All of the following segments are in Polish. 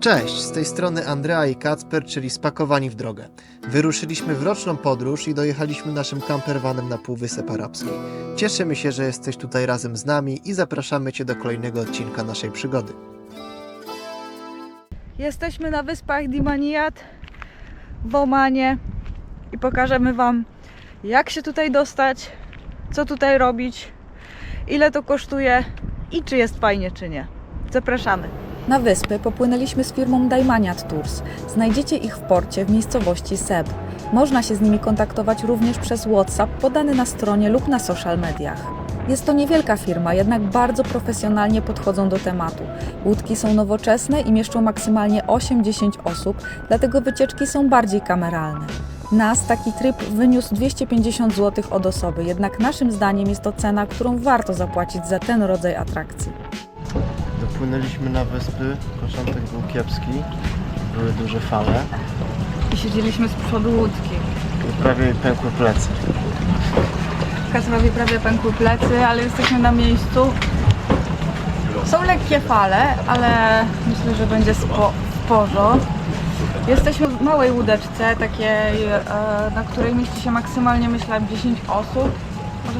Cześć, z tej strony Andrea i Kacper, czyli spakowani w drogę. Wyruszyliśmy w roczną podróż i dojechaliśmy naszym campervanem na Półwysep Arabski. Cieszymy się, że jesteś tutaj razem z nami i zapraszamy Cię do kolejnego odcinka naszej przygody. Jesteśmy na wyspach Dimaniat w Omanie i pokażemy Wam, jak się tutaj dostać, co tutaj robić, ile to kosztuje i czy jest fajnie, czy nie. Zapraszamy. Na wyspy popłynęliśmy z firmą Daimaniat Tours. Znajdziecie ich w porcie w miejscowości Seb. Można się z nimi kontaktować również przez WhatsApp podany na stronie lub na social mediach. Jest to niewielka firma, jednak bardzo profesjonalnie podchodzą do tematu. Łódki są nowoczesne i mieszczą maksymalnie 8-10 osób, dlatego wycieczki są bardziej kameralne. Nas taki tryb wyniósł 250 zł od osoby, jednak naszym zdaniem jest to cena, którą warto zapłacić za ten rodzaj atrakcji. Dopłynęliśmy na wyspy, początek był kiepski, były duże fale I siedzieliśmy z przodu łódki. i prawie pękły plecy. Kasprowi prawie pękły plecy, ale jesteśmy na miejscu. Są lekkie fale, ale myślę, że będzie spo, w porzo. Jesteśmy w małej łódeczce, takiej, e, na której mieści się maksymalnie, myślę, 10 osób,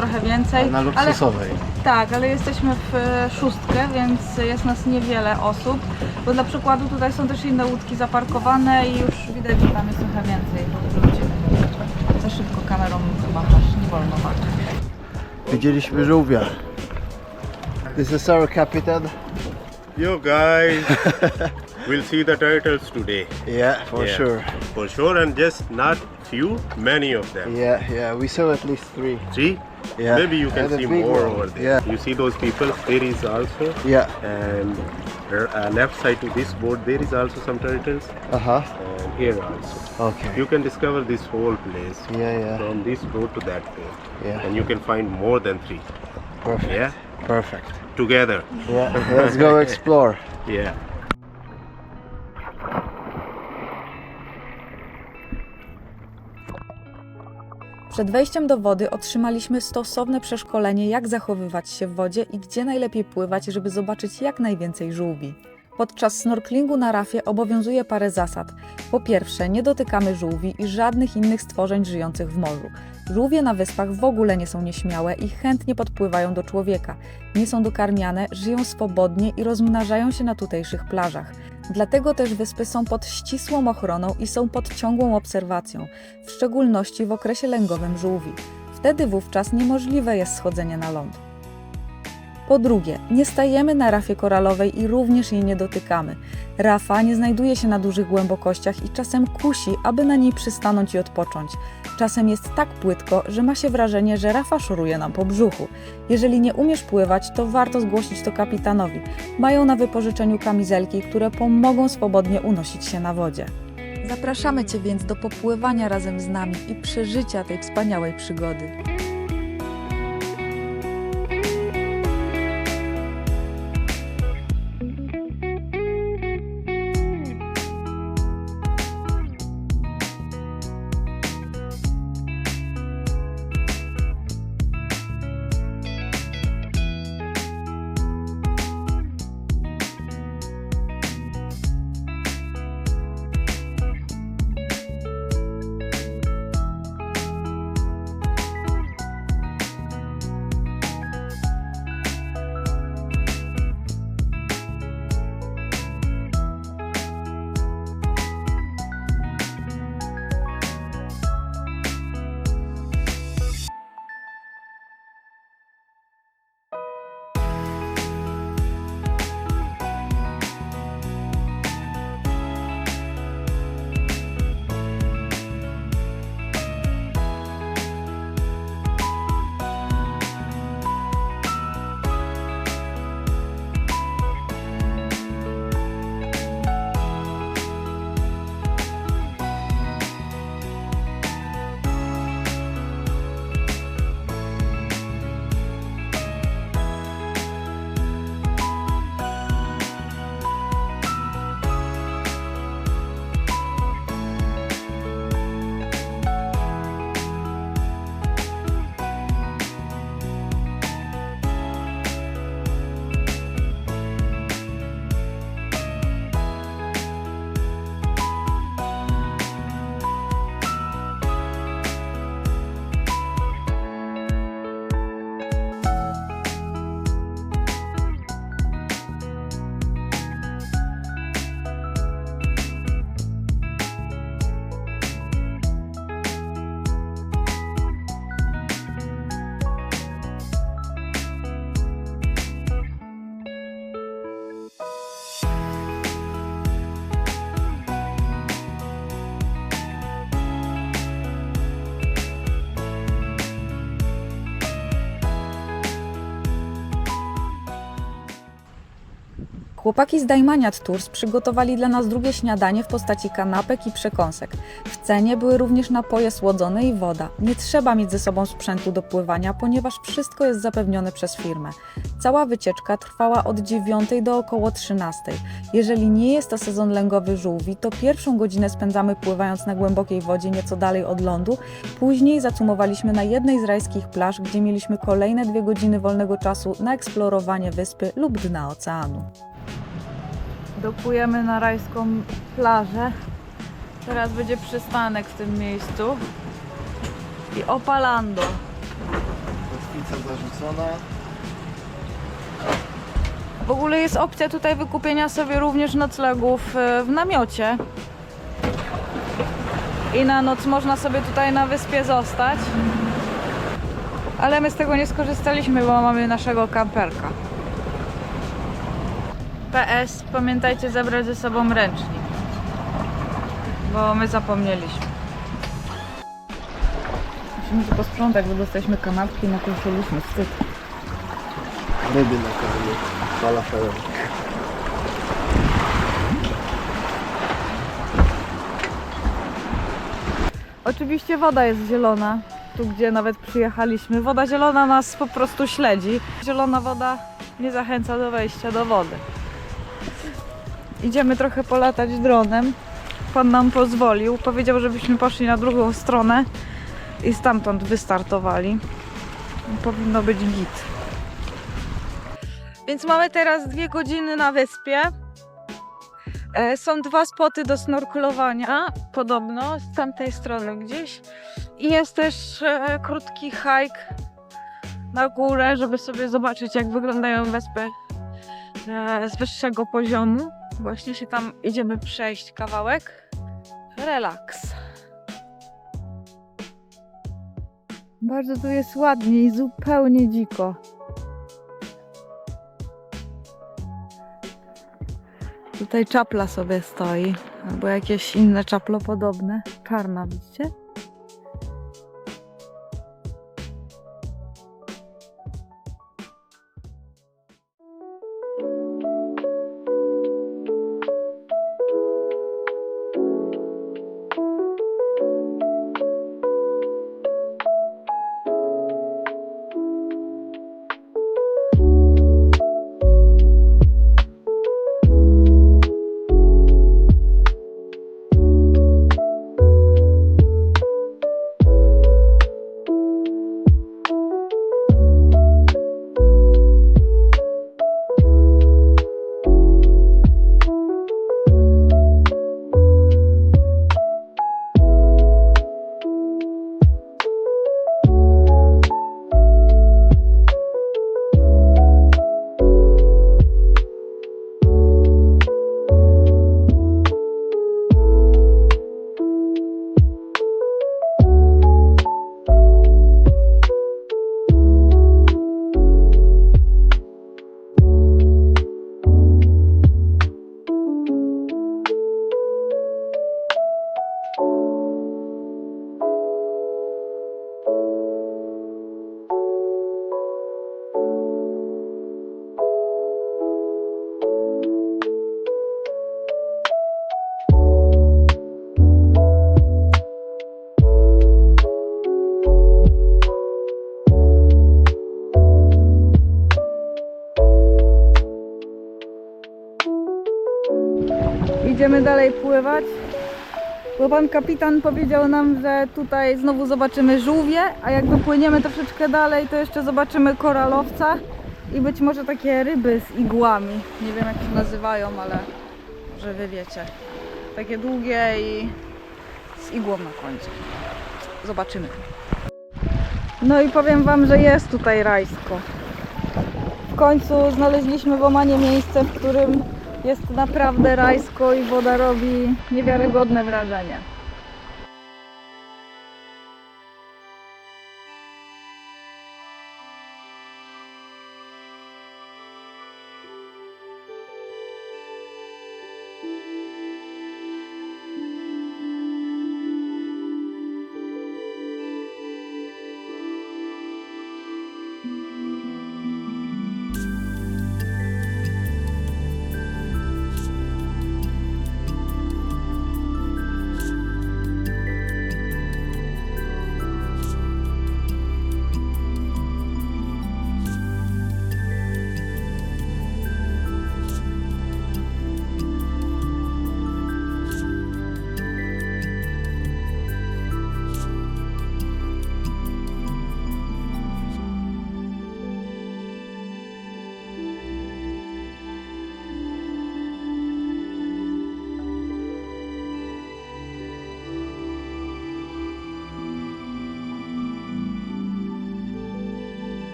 trochę więcej. Na ale, luksusowej. tak, ale jesteśmy w e, szóstkę, więc jest nas niewiele osób. Bo dla przykładu tutaj są też inne łódki zaparkowane i już widać, że tam jest trochę więcej ludzi. Za szybko kamerą machasz, nie wolno machać. Widzieliśmy żółwia. This is our captain. Yo guys, we'll see the turtles today. Yeah, for Yeah. sure. For sure, and just not few, many of them. Yeah, yeah, we saw at least three. See? Yeah. Maybe you can see more over there. Yeah. You see those people? There is also. Yeah. And uh, left side to this boat, there is also some turtles. Uh huh. And here also. Okay. You can discover this whole place Yeah, yeah, from this boat to that boat. yeah. And you can find more than three. Perfect. Yeah? Perfect. Together. Yeah. Let's go explore. Yeah. Przed wejściem do wody otrzymaliśmy stosowne przeszkolenie, jak zachowywać się w wodzie i gdzie najlepiej pływać, żeby zobaczyć jak najwięcej żółwi. Podczas snorklingu na rafie obowiązuje parę zasad. Po pierwsze, nie dotykamy żółwi i żadnych innych stworzeń żyjących w morzu. Żółwie na wyspach w ogóle nie są nieśmiałe i chętnie podpływają do człowieka. Nie są dokarmiane, żyją swobodnie i rozmnażają się na tutejszych plażach. Dlatego też wyspy są pod ścisłą ochroną i są pod ciągłą obserwacją, w szczególności w okresie lęgowym żółwi. Wtedy wówczas niemożliwe jest schodzenie na ląd. Po drugie, nie stajemy na rafie koralowej i również jej nie dotykamy. Rafa nie znajduje się na dużych głębokościach i czasem kusi, aby na niej przystanąć i odpocząć. Czasem jest tak płytko, że ma się wrażenie, że rafa szoruje nam po brzuchu. Jeżeli nie umiesz pływać, to warto zgłosić to kapitanowi. Mają na wypożyczeniu kamizelki, które pomogą swobodnie unosić się na wodzie. Zapraszamy Cię więc do popływania razem z nami i przeżycia tej wspaniałej przygody. Chłopaki z Dajmaniat Tours przygotowali dla nas drugie śniadanie w postaci kanapek i przekąsek. W cenie były również napoje słodzone i woda. Nie trzeba mieć ze sobą sprzętu do pływania, ponieważ wszystko jest zapewnione przez firmę. Cała wycieczka trwała od 9 do około 13. Jeżeli nie jest to sezon lęgowy żółwi, to pierwszą godzinę spędzamy pływając na głębokiej wodzie nieco dalej od lądu. Później zacumowaliśmy na jednej z rajskich plaż, gdzie mieliśmy kolejne dwie godziny wolnego czasu na eksplorowanie wyspy lub dna oceanu. Dopłujemy na rajską plażę. Teraz będzie przystanek w tym miejscu. I opalando. Kotwica zarzucona. W ogóle jest opcja tutaj wykupienia sobie również noclegów e, w namiocie. I na noc można sobie tutaj na wyspie zostać. Ale my z tego nie skorzystaliśmy, bo mamy naszego kamperka. PS, pamiętajcie zabrać ze sobą ręcznik. Bo my zapomnieliśmy. Musimy tu posprzątać, bo dostaliśmy kanapki i nakruszyliśmy wstyd. Ryby na koniec. Falafelem. Oczywiście woda jest zielona, tu gdzie nawet przyjechaliśmy. Woda zielona nas po prostu śledzi. Zielona woda nie zachęca do wejścia do wody. Idziemy trochę polatać dronem. Pan nam pozwolił. Powiedział, żebyśmy poszli na drugą stronę i stamtąd wystartowali. Powinno być git. Więc mamy teraz dwie godziny na wyspie. E, Są dwa spoty do snorkelowania, podobno, z tamtej strony gdzieś. I jest też e, krótki hike na górę, żeby sobie zobaczyć, jak wyglądają wyspy e, z wyższego poziomu. Właśnie się tam idziemy przejść kawałek. Relaks. Bardzo tu jest ładnie i zupełnie dziko. Tutaj czapla sobie stoi, albo jakieś inne czaplo podobne. Czarna, widzicie? Pan kapitan powiedział nam, że tutaj znowu zobaczymy żółwie, a jak dopłyniemy troszeczkę dalej, to jeszcze zobaczymy koralowca i być może takie ryby z igłami. Nie wiem jak się nazywają, ale może wy wiecie. Takie długie i z igłą na końcu. Zobaczymy. No i powiem wam, że jest tutaj rajsko. W końcu znaleźliśmy w Omanie miejsce, w którym jest naprawdę rajsko i woda robi niewiarygodne wrażenie.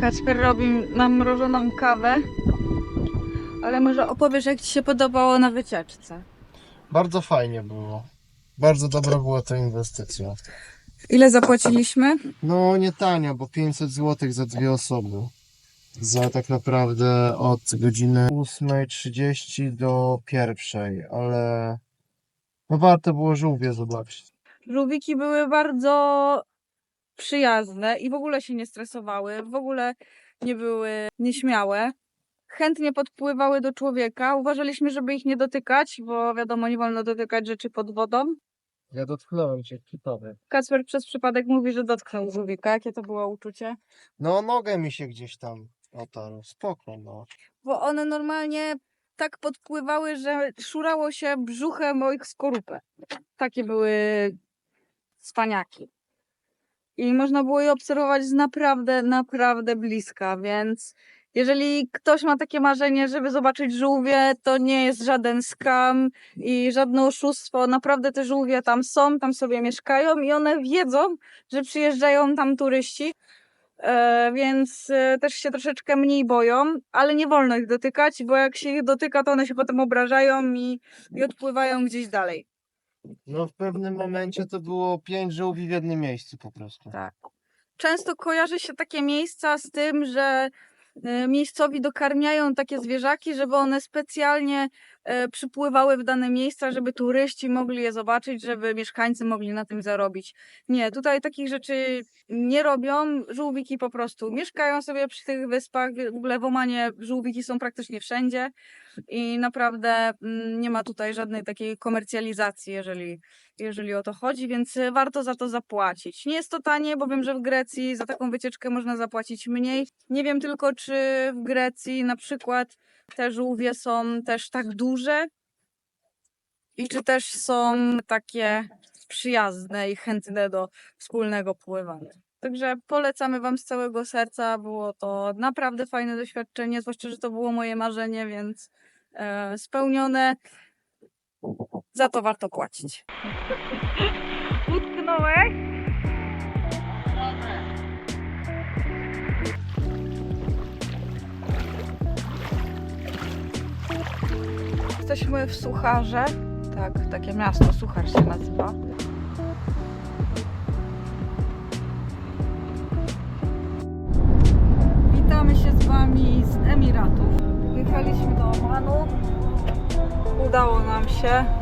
Kacper robi nam mrożoną kawę. Ale może opowiesz, jak Ci się podobało na wycieczce. Bardzo fajnie było. Bardzo dobra była to inwestycja. Ile zapłaciliśmy? No nie tania, bo 500 zł za dwie osoby. Za tak naprawdę od godziny 8.30 do pierwszej, ale no warto było żółwie zobaczyć. Żółwiki były bardzo przyjazne i w ogóle się nie stresowały, w ogóle nie były nieśmiałe. Chętnie podpływały do człowieka. Uważaliśmy, żeby ich nie dotykać, bo wiadomo, nie wolno dotykać rzeczy pod wodą. Ja dotknąłem cię kipowy. Kacper przez przypadek mówi, że dotknął żółwika. Jakie to było uczucie? No nogę mi się gdzieś tam otarł. Spoko, no. Bo one normalnie tak podpływały, że szurało się brzuchem moich skorupę. Takie były cwaniaki. I można było je obserwować z naprawdę, naprawdę bliska, więc jeżeli ktoś ma takie marzenie, żeby zobaczyć żółwie, to nie jest żaden skam i żadne oszustwo. Naprawdę te żółwie tam są, tam sobie mieszkają i one wiedzą, że przyjeżdżają tam turyści. E, więc e, też się troszeczkę mniej boją, ale nie wolno ich dotykać, bo jak się ich dotyka, to one się potem obrażają i, i odpływają gdzieś dalej. No w pewnym momencie to było pięć żółwi w jednym miejscu po prostu. Tak. Często kojarzy się takie miejsca z tym, że e, miejscowi dokarmiają takie zwierzaki, żeby one specjalnie e, przypływały w dane miejsca, żeby turyści mogli je zobaczyć, żeby mieszkańcy mogli na tym zarobić. Nie, tutaj takich rzeczy nie robią. Żółwiki po prostu mieszkają sobie przy tych wyspach. W ogóle w Omanie żółwiki są praktycznie wszędzie i naprawdę mm, nie ma tutaj żadnej takiej komercjalizacji, jeżeli, jeżeli o to chodzi, więc e, warto za to zapłacić. Nie jest to tanie, bo wiem, że w Grecji za taką wycieczkę można zapłacić mniej. Nie wiem tylko, czy w Grecji na przykład te żółwie są też tak duże i czy też są takie przyjazne i chętne do wspólnego pływania. Także polecamy Wam z całego serca. Było to naprawdę fajne doświadczenie, zwłaszcza, że to było moje marzenie, więc e, spełnione. Za to warto płacić. Utknąłeś? Jesteśmy w Sucharze. Tak, takie miasto Suchar się nazywa. Witamy się z Wami z Emiratów. Wjechaliśmy do Omanu. Udało nam się.